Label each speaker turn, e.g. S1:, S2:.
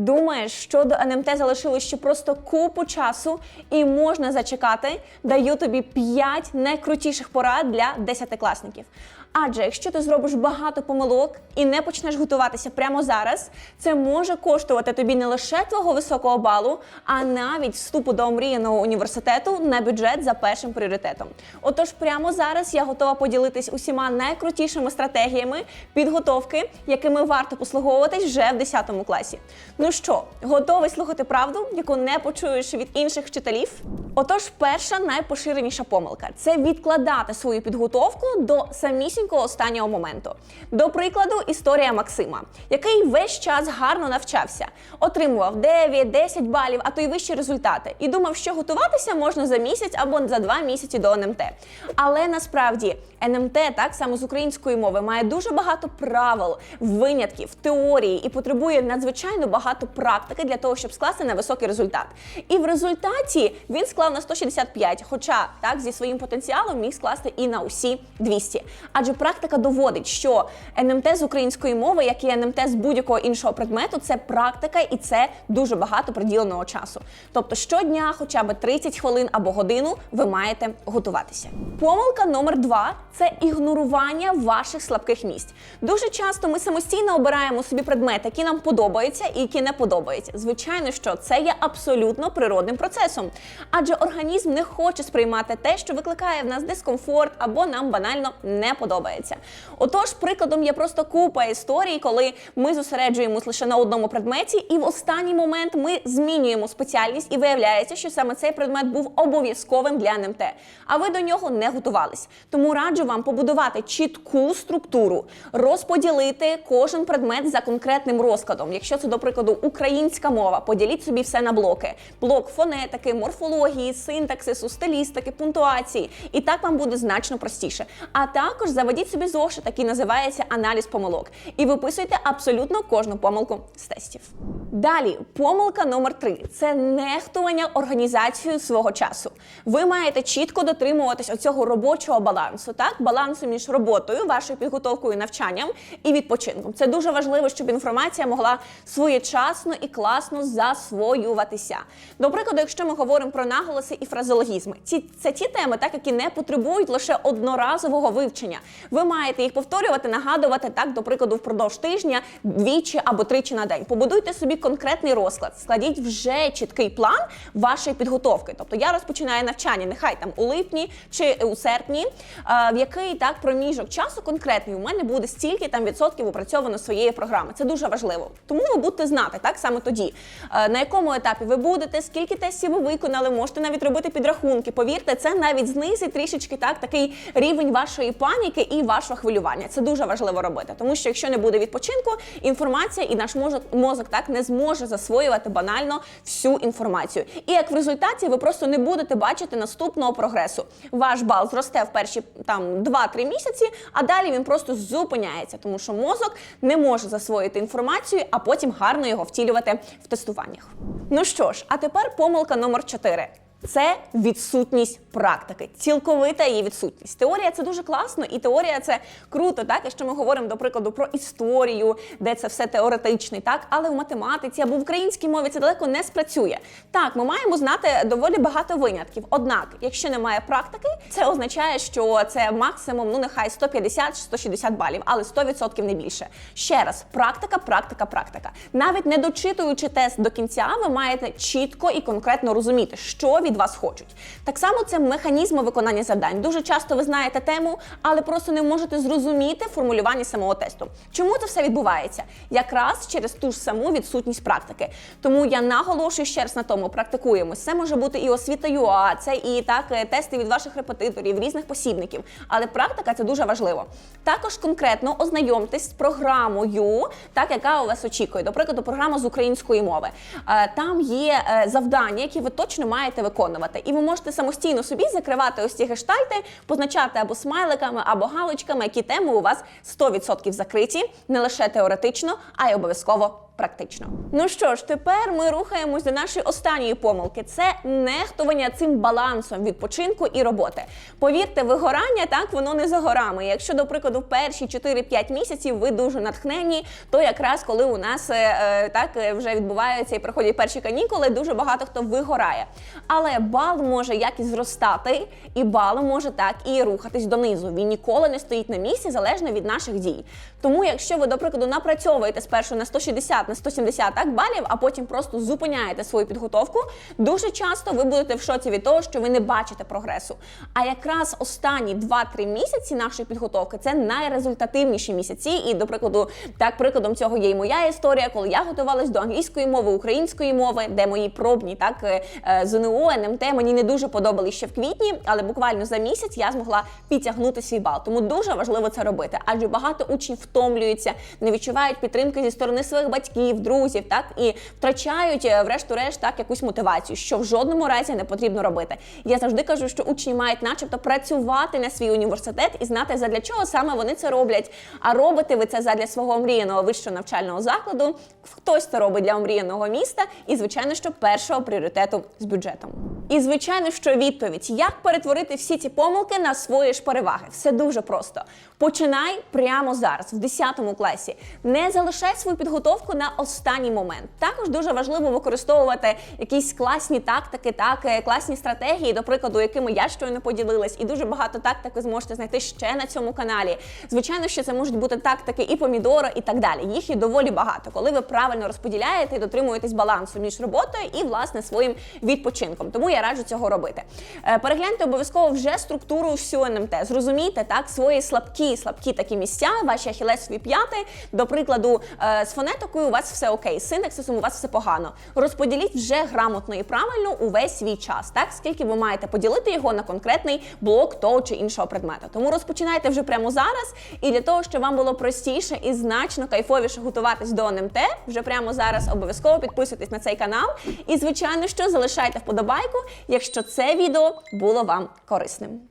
S1: Думаєш, що до НМТ залишилось ще просто купу часу і можна зачекати? Даю тобі 5 найкрутіших порад для десятикласників. Адже якщо ти зробиш багато помилок і не почнеш готуватися прямо зараз, це може коштувати тобі не лише твого високого балу, а навіть вступу до омріяного університету на бюджет за першим пріоритетом. Отож, прямо зараз я готова поділитись усіма найкрутішими стратегіями підготовки, якими варто послуговуватись вже в 10 класі. Ну що, готовий слухати правду, яку не почуєш від інших вчителів? Отож, перша найпоширеніша помилка це відкладати свою підготовку до самісінького останнього моменту. До прикладу, історія Максима, який весь час гарно навчався, отримував 9-10 балів, а то й вищі результати, і думав, що готуватися можна за місяць або за два місяці до НМТ. Але насправді НМТ, так само з української мови, має дуже багато правил, винятків, теорії і потребує надзвичайно багато практики для того, щоб скласти на високий результат. І в результаті він склав на 165, хоча так зі своїм потенціалом міг скласти і на усі 200. Адже практика доводить, що НМТ з української мови, як і НМТ з будь-якого іншого предмету, це практика і це дуже багато приділеного часу. Тобто щодня, хоча б 30 хвилин або годину, ви маєте готуватися. Помилка номер два це ігнорування ваших слабких місць. Дуже часто ми самостійно обираємо собі предмети, які нам подобаються і які не подобаються. Звичайно, що це є абсолютно природним процесом, адже організм не хоче сприймати те, що викликає в нас дискомфорт або нам банально не подобається. Отож, прикладом є просто купа історій, коли ми зосереджуємось лише на одному предметі, і в останній момент ми змінюємо спеціальність, і виявляється, що саме цей предмет був обов'язковим для НМТ. А ви до нього не готувались. Тому раджу вам побудувати чітку структуру, розподілити кожен предмет за конкретним розкладом. Якщо це, до прикладу, українська мова, поділіть собі все на блоки: блок фонетики, морфології, синтаксису, стилістики, пунктуації. І так вам буде значно простіше. А також заведіть собі зошит, який називається аналіз помилок, і виписуйте абсолютно кожну помилку з тестів. Далі, помилка номер три це нехтування організацією свого часу. Ви маєте чітко дотримуватись оцього робочого балансу, так балансу між роботою, вашою підготовкою, навчанням і відпочинком. Це дуже важливо, щоб інформація могла своєчасно і класно засвоюватися. До прикладу, якщо ми говоримо про наголоси і фразеологізми, ці це ті теми, так які не потребують лише одноразового вивчення. Ви маєте їх повторювати, нагадувати так, до прикладу, впродовж тижня двічі або тричі на день. Побудуйте собі конкретний розклад, складіть вже чіткий план вашої підготовки. Тобто я розпочинаю навчання, нехай там у липні чи у серпні, е, в який так проміжок часу конкретний у мене буде стільки там відсотків опрацьовано своєї програми. Це дуже важливо. Тому ви будете знати так саме тоді, е, на якому етапі ви будете, скільки тестів ви виконали, можете навіть робити підрахунки. Повірте, це навіть знизить трішечки так такий рівень вашої паніки і вашого хвилювання. Це дуже важливо робити, тому що якщо не буде відпочинку, інформація і наш мозок мозок так не зможе засвоювати банально всю інформацію. І як в результаті ви просто не будете бачити наступного прогресу. Ваш бал зросте в перші там 2-3 місяці, а далі він просто зупиняється, тому що мозок не може засвоїти інформацію, а потім гарно його втілювати в тестуваннях. Ну що ж, а тепер помилка номер 4. Це відсутність практики, цілковита її відсутність. Теорія це дуже класно, і теорія це круто, так якщо ми говоримо до прикладу про історію, де це все теоретичний, так але в математиці або в українській мові це далеко не спрацює. Так, ми маємо знати доволі багато винятків. Однак, якщо немає практики, це означає, що це максимум, ну нехай 150-160 балів, але 100% не більше. Ще раз, практика, практика, практика. Навіть не дочитуючи тест до кінця, ви маєте чітко і конкретно розуміти, що від вас хочуть. Так само це механізми виконання завдань. Дуже часто ви знаєте тему, але просто не можете зрозуміти формулювання самого тесту. Чому це все відбувається? Якраз через ту ж саму відсутність практики. Тому я наголошую ще раз на тому, практикуємось. Це може бути і освіта ЮА, це і так е, тести від ваших репетиторів, різних посібників. Але практика це дуже важливо. Також конкретно ознайомтесь з програмою, так яка у вас очікує. До прикладу, програма з української мови. Е, Там є е, завдання, які ви точно маєте виконувати, і ви можете самостійно собі закривати ось ці гештальти, позначати або смайликами, або галочками, які теми у вас 100% закриті, не лише теоретично, а й обов'язково практично. Ну що ж, тепер ми рухаємось до нашої останньої помилки: це нехтування цим балансом відпочинку і роботи. Повірте, вигорання так воно не за горами. Якщо, до прикладу, перші 4-5 місяців ви дуже натхнені, то якраз коли у нас е, е, так е, вже відбуваються і проходять перші канікули, дуже багато хто вигорає. Але бал може як і зростати, і бал може так і рухатись донизу. Він ніколи не стоїть на місці, залежно від наших дій. Тому, якщо ви, до прикладу, напрацьовуєте спершу на 160, на 170 так, балів, а потім просто зупиняєте свою підготовку, дуже часто ви будете в шоці від того, що ви не бачите прогресу. А якраз останні 2-3 місяці нашої підготовки це найрезультативніші місяці. І, до прикладу, так, прикладом цього є і моя історія, коли я готувалась до англійської мови, української мови, де мої пробні так е, е, ЗНО, НМТ мені не дуже подобались ще в квітні, але буквально за місяць я змогла підтягнути свій бал. Тому дуже важливо це робити, адже багато учнів втомлюються, не відчувають підтримки зі сторони своїх батьків, друзів, так і втрачають, е, врешті-решт, так якусь мотивацію, що в жодному разі не потрібно робити. Я завжди кажу, що учні мають, начебто, працювати на свій університет і знати, задля чого саме вони це роблять. А робите ви це задля свого мріяного вищого навчального закладу. Хтось це робить для омріяного міста, і звичайно, що першого пріоритету з бюджетом. І звичайно, що відповідь, як перетворити всі ці помилки на свої ж переваги. Все дуже просто. Починай прямо зараз, в 10 класі. Не залишай свою підготовку на останній момент. Також дуже важливо використовувати якісь класні тактики, так е, класні стратегії, до прикладу, якими я щойно поділилась, і дуже багато тактик ви зможете знайти ще на цьому каналі. Звичайно, що це можуть бути тактики і помідора, і так далі. Їх є доволі багато, коли ви правильно розподіляєте і дотримуєтесь балансу між роботою і власне своїм відпочинком. Тому я раджу цього робити. Е, Перегляньте обов'язково вже структуру всю НМТ. Зрозумійте так свої слабкі, слабкі такі місця, ваші ахілесові п'яти. До прикладу, е, з фонетикою у вас все окей, з синтаксисом у вас все погано. Розподіліть вже грамотно і правильно увесь свій час, так скільки ви маєте поділити його на конкретний блок того чи іншого предмета. Тому розпочинайте вже прямо зараз. І для того, щоб вам було простіше і значно кайфовіше готуватись до НМТ, вже прямо зараз обов'язково підписуйтесь на цей канал. І, звичайно, що залишайте вподобайку, якщо це відео було вам корисним.